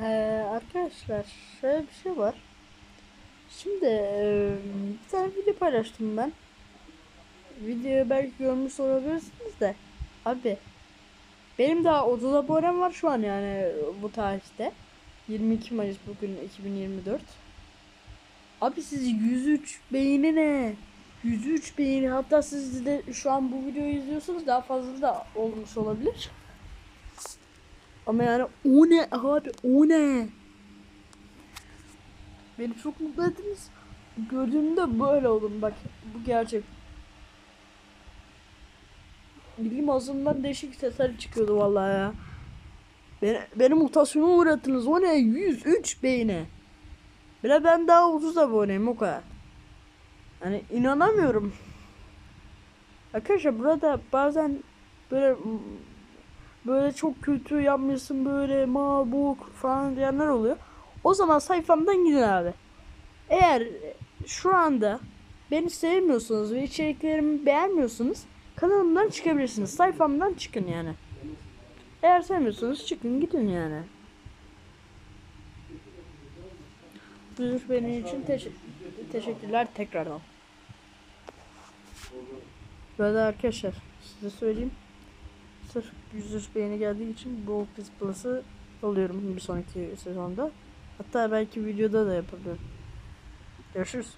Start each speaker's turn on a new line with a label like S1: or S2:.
S1: Ee, arkadaşlar şöyle bir şey var. Şimdi e, bir tane video paylaştım ben. Videoyu belki görmüş olabilirsiniz de. Abi benim daha 30 abonem var şu an yani bu tarihte. 22 Mayıs bugün 2024. Abi siz 103 beğeni ne? 103 beğeni hatta siz de şu an bu videoyu izliyorsanız daha fazla da olmuş olabilir. Ama yani o ne abi o ne? Beni çok mutlu ettiniz. Gördüğümde böyle oldum bak bu gerçek. Bildiğim ağzımdan değişik sesler çıkıyordu vallahi ya. Beni, beni mutasyona uğrattınız. O ne? 103 beyni. Bile ben daha 30 aboneyim o kadar. Hani inanamıyorum. Arkadaşlar burada bazen böyle böyle çok kötü yapmışsın böyle mabuk falan diyenler oluyor. O zaman sayfamdan gidin abi. Eğer şu anda beni sevmiyorsunuz ve içeriklerimi beğenmiyorsunuz kanalımdan çıkabilirsiniz. Sayfamdan çıkın yani. Eğer sevmiyorsanız çıkın gidin yani. Üzüş benim için teş- teşekkürler tekrardan. Böyle arkadaşlar size söyleyeyim. Sırf 103 beğeni geldiği için bu Biz Plus'ı alıyorum bir sonraki sezonda. Hatta belki videoda da yapabilirim. Görüşürüz.